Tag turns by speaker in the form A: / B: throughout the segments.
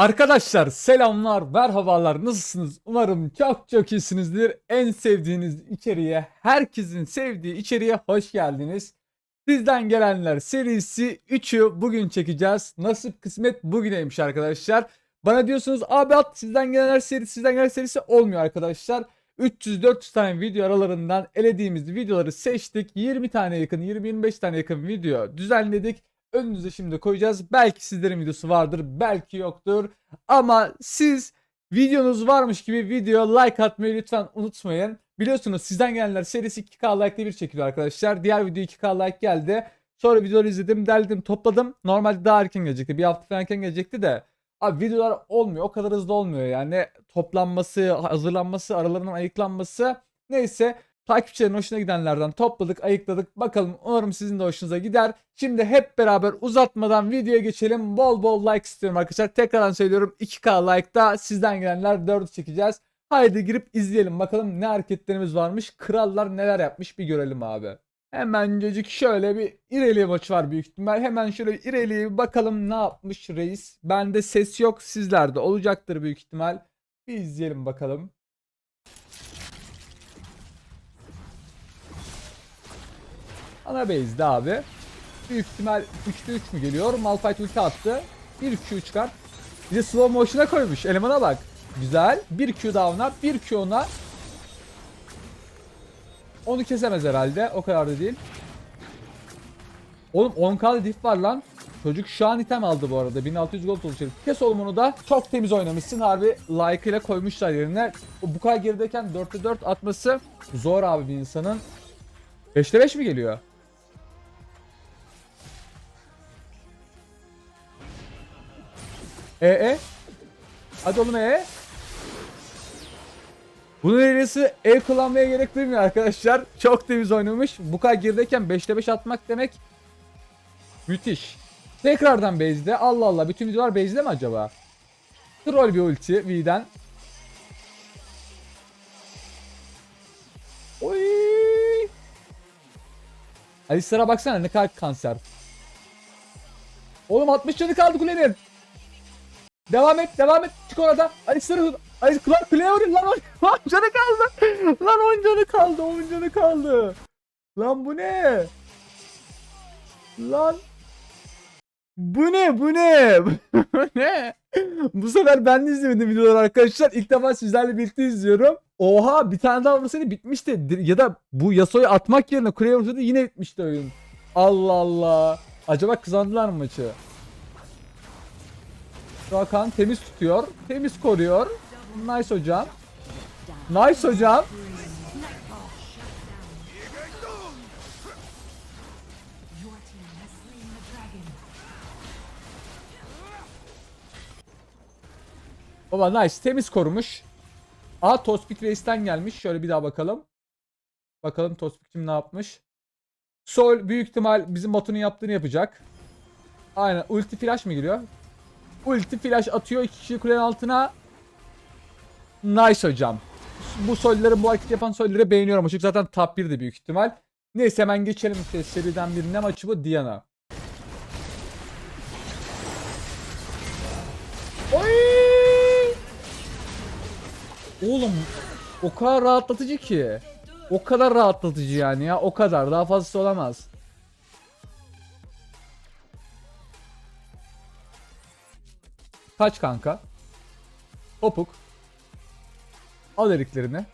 A: Arkadaşlar selamlar, merhabalar, nasılsınız? Umarım çok çok iyisinizdir. En sevdiğiniz içeriğe, herkesin sevdiği içeriğe hoş geldiniz. Sizden gelenler serisi 3'ü bugün çekeceğiz. Nasip kısmet bugüneymiş arkadaşlar. Bana diyorsunuz abi at sizden gelenler serisi, sizden gelenler serisi olmuyor arkadaşlar. 300-400 tane video aralarından elediğimiz videoları seçtik. 20 tane yakın, 20-25 tane yakın video düzenledik. Önünüze şimdi koyacağız. Belki sizlerin videosu vardır, belki yoktur. Ama siz videonuz varmış gibi video like atmayı lütfen unutmayın. Biliyorsunuz sizden gelenler serisi 2K like'lı bir çekiliyor arkadaşlar. Diğer video 2K like geldi. Sonra videoları izledim, derledim, topladım. Normalde daha erken gelecekti. Bir hafta falan erken gelecekti de. Abi videolar olmuyor. O kadar hızlı olmuyor yani. Toplanması, hazırlanması, aralarının ayıklanması. Neyse takipçilerin hoşuna gidenlerden topladık, ayıkladık. Bakalım umarım sizin de hoşunuza gider. Şimdi hep beraber uzatmadan videoya geçelim. Bol bol like istiyorum arkadaşlar. Tekrardan söylüyorum 2K like'da sizden gelenler 4'ü çekeceğiz. Haydi girip izleyelim bakalım ne hareketlerimiz varmış. Krallar neler yapmış bir görelim abi. Hemencecik şöyle bir İreli maçı var büyük ihtimal. Hemen şöyle İreli'ye bir bakalım ne yapmış reis. Bende ses yok sizlerde olacaktır büyük ihtimal. Bir izleyelim bakalım. Ana base'de abi. Büyük ihtimal 3'te 3 mü geliyor? Malphite ulti attı. 1 Q çıkar. Bir de slow motion'a koymuş. Elemana bak. Güzel. 1 Q down'a, 1 Q ona. Onu kesemez herhalde. O kadar da değil. Oğlum 10k diff var lan. Çocuk şu an item aldı bu arada. 1600 gold çocuk. Kes oğlum onu da. Çok temiz oynamışsın. Harbi like ile koymuşlar yerine. Bu kadar gerideyken 4'te 4 atması zor abi bir insanın. 5'te 5 mi geliyor? E e. Hadi oğlum e. Bunun ehliyesi el kullanmaya gerek duymuyor arkadaşlar. Çok temiz oynamış. Bu kadar gerideyken 5'te 5 atmak demek müthiş. Tekrardan base'de. Allah Allah. Bütün videolar base'de mi acaba? Troll bir ulti V'den. Oy. Alistar'a baksana ne kadar kanser. Oğlum 60 canı kaldı kulenin. Devam et, devam et. Çık orada. Alistar'ı Ay lan kuleye vurayım lan 10 canı kaldı. Lan 10 canı kaldı, 10 canı kaldı. Lan bu ne? Lan bu ne? Bu ne? Bu ne? Bu sefer ben de izlemedim videoları arkadaşlar. İlk defa sizlerle birlikte izliyorum. Oha bir tane daha vursaydı bitmişti. Ya da bu Yasuo'yu atmak yerine kuleye vursaydı yine bitmişti oyun. Allah Allah. Acaba kazandılar mı maçı? Rakan temiz tutuyor. Temiz koruyor. Nice hocam. Nice hocam. Baba nice. Temiz korumuş. Aa Tospik Reis'ten gelmiş. Şöyle bir daha bakalım. Bakalım Tospik'cim ne yapmış. Sol büyük ihtimal bizim Batu'nun yaptığını yapacak. Aynen. Ulti flash mı giriyor? Ulti flash atıyor. iki kişi kulenin altına. Nice hocam. Bu solleri bu hareket yapan solleri beğeniyorum. Çünkü zaten top 1 de büyük ihtimal. Neyse hemen geçelim işte seriden bir ne maçı bu? Diana. Oy! Oğlum o kadar rahatlatıcı ki. O kadar rahatlatıcı yani ya. O kadar. Daha fazlası olamaz. Kaç kanka? Topuk. Al eriklerini.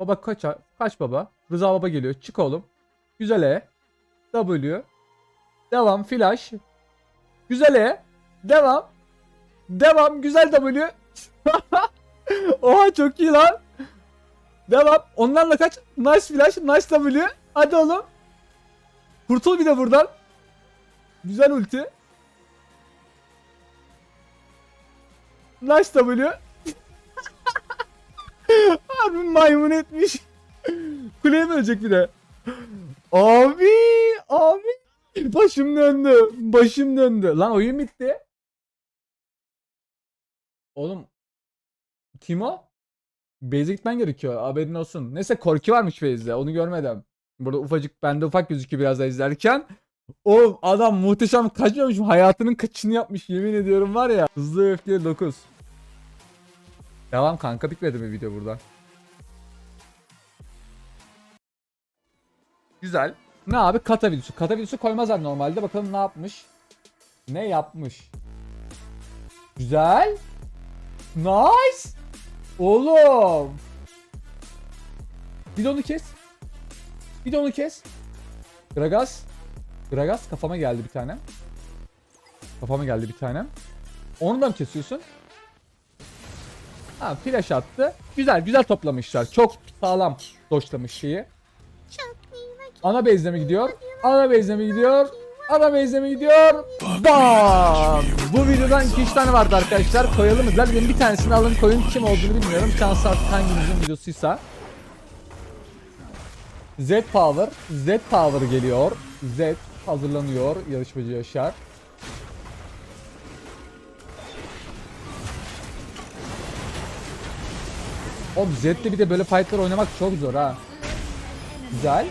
A: Baba kaç kaç baba? Rıza baba geliyor. Çık oğlum. Güzel E. W. Devam flash. Güzel E. Devam. Devam güzel W. Oha çok iyi lan. Devam. Onlarla kaç? Nice flash, nice W. Hadi oğlum. Kurtul bir de buradan. Güzel ulti. Nice W. Harbi maymun etmiş. Kuleye mi ölecek bir de? Abi, abi. Başım döndü. Başım döndü. Lan oyun bitti. Oğlum. Kim o? Base'e gitmen gerekiyor. Haberin olsun. Neyse Korki varmış Base'de. Onu görmedim. Burada ufacık bende ufak gözüküyor biraz da izlerken. O adam muhteşem kaçmamış. Hayatının kaçını yapmış yemin ediyorum var ya. Hızlı ve öfkeli 9. Devam kanka bitmedi mi video burada? Güzel. Ne abi? Kata videosu. Kata videosu koymazlar normalde. Bakalım ne yapmış. Ne yapmış? Güzel. Nice. Oğlum. Bir onu kes. Bir de onu kes. Gragas. Gragas kafama geldi bir tane. Kafama geldi bir tane. Onu da mı kesiyorsun? Ha flash attı. Güzel güzel toplamışlar. Çok sağlam doşlamış şeyi. Ana mi gidiyor? Ana mi gidiyor? Ana mi gidiyor? Bam! Bu videodan 2-3 tane vardı arkadaşlar. Koyalım mı? Benim bir tanesini alın koyun. Kim olduğunu bilmiyorum. Şans artık hangimizin videosuysa. Z Power. Z Power geliyor. Z hazırlanıyor. Yarışmacı Yaşar. Oğlum Z'de bir de böyle fightlar oynamak çok zor ha. Güzel.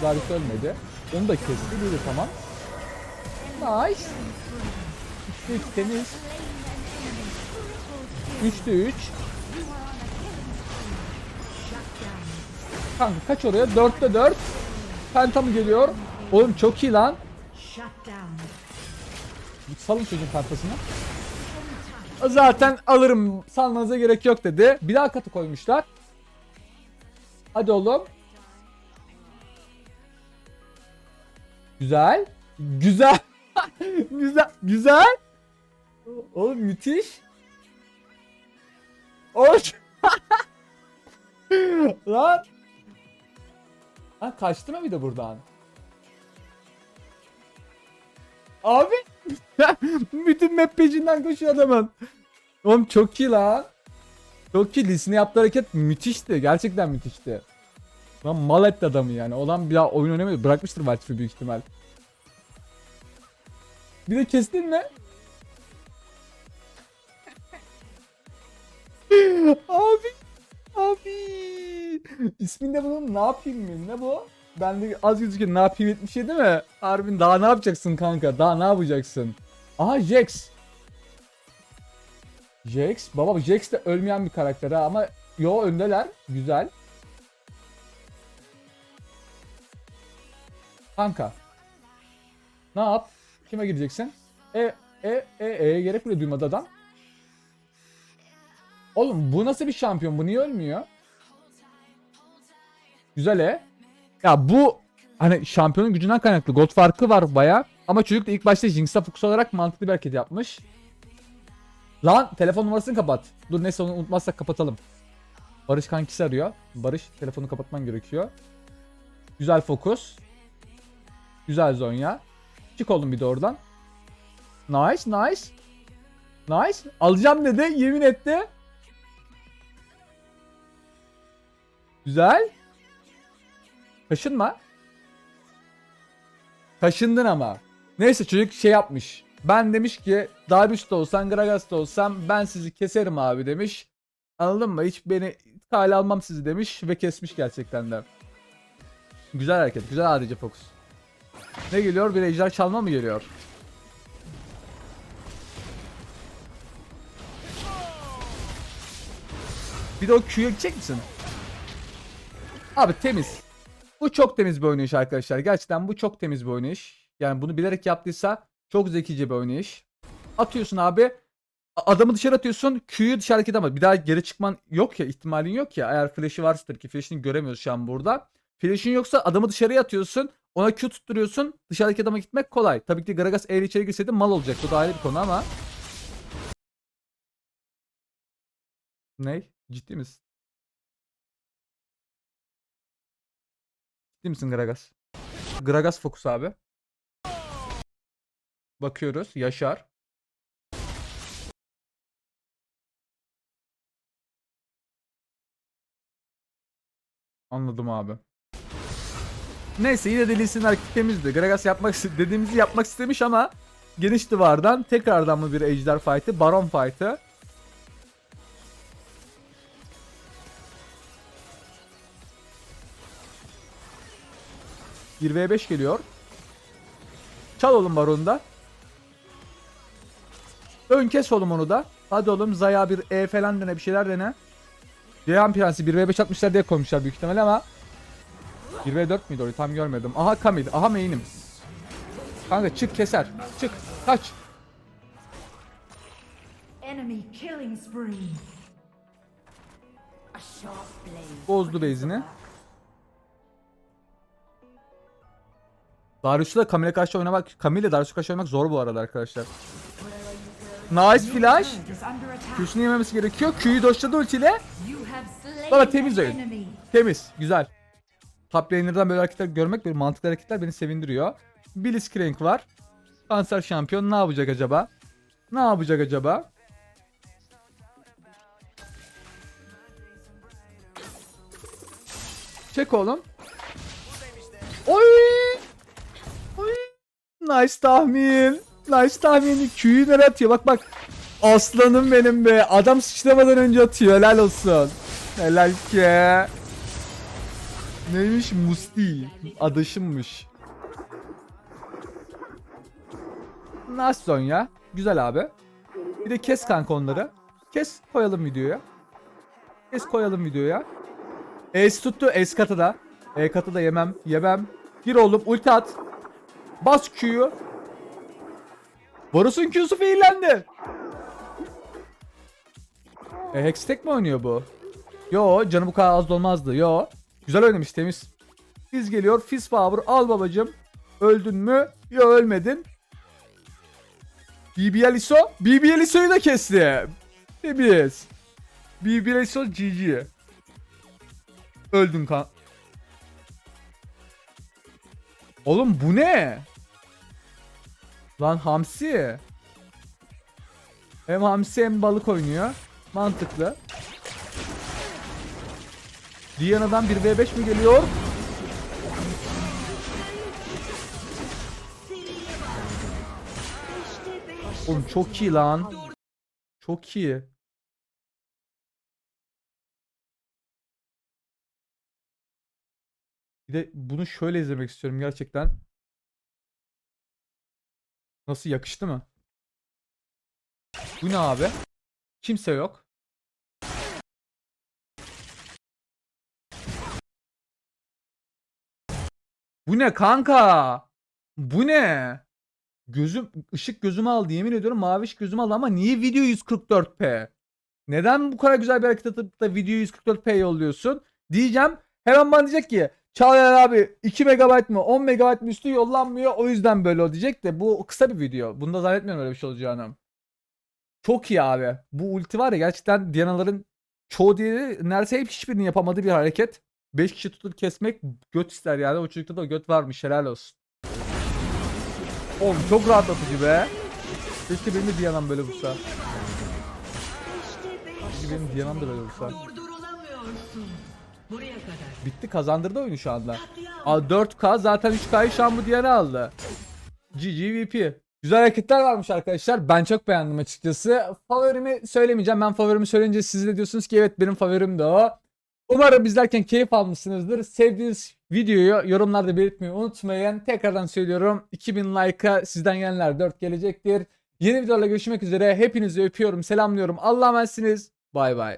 A: Zarif ölmedi. Onu da kesti. Bir de tamam. Nice. 3'te 3 temiz. 3'te 3. Kanka kaç oraya? 4'te 4. Penta mı geliyor? Oğlum çok iyi lan. Salın çocuğun pentasını. Zaten alırım salmanıza gerek yok dedi. Bir daha katı koymuşlar. Hadi oğlum. Güzel. Güzel. güzel. Güzel. Oğlum müthiş. Hoş. Lan. Ha kaçtı mı bir de buradan? Abi. Bütün map page'inden koşuyor adamın. Oğlum çok iyi lan. Çok iyi. Lisine yaptığı hareket müthişti. Gerçekten müthişti. Lan mal etti adamı yani. Olan bir daha oyun oynamıyor. Bırakmıştır Valkyrie büyük ihtimal. Bir de kestin mi? Abi. İsminde bunun ne yapayım mı? Ne bu? Ben de az gözüküyor ne yapayım 77 mi? Harbin daha ne yapacaksın kanka? Daha ne yapacaksın? Aha Jax. Jax. Baba Jax de ölmeyen bir karakter ha ama yo öndeler. Güzel. Kanka. Ne yap? Kime gideceksin? E e e e gerek bile duymadı adam. Oğlum bu nasıl bir şampiyon? Bu niye ölmüyor? Güzel e. Ya bu hani şampiyonun gücünden kaynaklı gold farkı var baya. Ama çocuk da ilk başta Jinx'e fokus olarak mantıklı bir hareket yapmış. Lan telefon numarasını kapat. Dur neyse onu unutmazsak kapatalım. Barış kankisi arıyor. Barış telefonu kapatman gerekiyor. Güzel fokus. Güzel Zonya. Çık oğlum bir de oradan. Nice nice. Nice. Alacağım dedi yemin etti. Güzel. Kaşınma. Kaşındın ama. Neyse çocuk şey yapmış. Ben demiş ki Darius da olsan Gragas da olsam ben sizi keserim abi demiş. Anladın mı? Hiç beni kale almam sizi demiş ve kesmiş gerçekten de. Güzel hareket. Güzel ADC fokus. Ne geliyor? Bir ejder çalma mı geliyor? Bir de o Q'ya gidecek misin? Abi temiz. Bu çok temiz bir oynayış arkadaşlar. Gerçekten bu çok temiz bir oynayış. Yani bunu bilerek yaptıysa çok zekice bir oynayış. Atıyorsun abi. Adamı dışarı atıyorsun. Q'yu dışarı hareket ama bir daha geri çıkman yok ya ihtimalin yok ya. Eğer flash'ı varsa tabii ki flash'ını göremiyoruz şu an burada. Flash'ın yoksa adamı dışarıya atıyorsun. Ona Q tutturuyorsun. Dışarıdaki adama gitmek kolay. Tabii ki Gragas eğer içeri girseydi mal olacak. Bu da ayrı bir konu ama. Ne? Ciddi misin? Ciddi misin Gragas? Gragas fokus abi. Bakıyoruz. Yaşar. Anladım abi. Neyse yine de Lee Sin hareketi temizdi. Gragas yapmak dediğimizi yapmak istemiş ama geniş duvardan tekrardan mı bir ejder fight'ı, baron fight'ı. 1v5 geliyor. Çal oğlum baronu da. Ön kes oğlum onu da. Hadi oğlum Zaya bir E falan dene bir şeyler dene. Ceyhan Prensi 1v5 atmışlar diye koymuşlar büyük ihtimalle ama 1v4 müydü orayı tam görmedim. Aha Kamil. Aha main'im. Kanka çık keser. Çık. Kaç. Bozdu base'ini. Darius'u da Kamil'e karşı oynamak, Kamil'le Darius'u karşı oynamak zor bu arada arkadaşlar. Nice flash. Q'sunu yememesi gerekiyor. Q'yu doşladı ultiyle. Bana temiz oyun. Temiz. Güzel. Top laner'dan böyle hareketler görmek, böyle mantıklı hareketler beni sevindiriyor. Blitzcrank var. Kanser şampiyon ne yapacak acaba? Ne yapacak acaba? Çek oğlum. Oy! Nice tahmin. Nice tahmin. Q'yu nereye atıyor? Bak bak. Aslanım benim be. Adam sıçramadan önce atıyor. Helal olsun. Helal ki. Neymiş? Musti. Adaşımmış. Nasıl ya? Güzel abi. Bir de kes kanka onları. Kes koyalım videoya. Kes koyalım videoya. Es tuttu. Es katı da. E katı da yemem. Yemem. Gir oğlum ulti at. Bas Q'yu. Varus'un Q'su faillendi. E Hextech mi oynuyor bu? Yo canı bu kadar az da olmazdı. Yo. Güzel oynamış temiz. Fiz geliyor. Fiz power al babacım. Öldün mü? Yo ölmedin. BBL ISO. BBL ISO'yu da kesti. Temiz. BBL ISO GG. Öldün kan. Oğlum bu ne? Lan hamsi. Hem hamsi hem balık oynuyor. Mantıklı. Diana'dan 1v5 mi geliyor? Oğlum çok iyi lan. Çok iyi. Bir de bunu şöyle izlemek istiyorum gerçekten. Nasıl yakıştı mı? Bu ne abi? Kimse yok. Bu ne kanka? Bu ne? Gözüm ışık gözümü aldı yemin ediyorum mavi ışık gözümü aldı ama niye video 144p? Neden bu kadar güzel bir hareket atıp da video 144p yolluyorsun? Diyeceğim. Hemen bana diyecek ki Çağlayan abi 2 MB mı 10 MB mı üstü yollanmıyor o yüzden böyle o diyecek de bu kısa bir video. Bunda zannetmiyorum öyle bir şey olacağını. Çok iyi abi. Bu ulti var ya gerçekten Diana'ların çoğu diğeri neredeyse hep hiçbirini yapamadığı bir hareket. 5 kişi tutup kesmek göt ister yani. O çocukta da göt varmış helal olsun. Oğlum çok rahatlatıcı be. Keşke benim de Diana'm böyle vursa. Keşke benim Diana'm da böyle.
B: Durdurulamıyorsun. Buraya.
A: Bitti kazandırdı oyunu şu anda. A 4K zaten 3K'yı şu an bu Diana aldı. GGVP. Güzel hareketler varmış arkadaşlar. Ben çok beğendim açıkçası. Favorimi söylemeyeceğim. Ben favorimi söyleyince siz de diyorsunuz ki evet benim favorim de o. Umarım izlerken keyif almışsınızdır. Sevdiğiniz videoyu yorumlarda belirtmeyi unutmayın. Tekrardan söylüyorum 2000 like'a sizden gelenler 4 gelecektir. Yeni videolarla görüşmek üzere. Hepinizi öpüyorum, selamlıyorum. Allah'a emanetsiniz. Bay bay.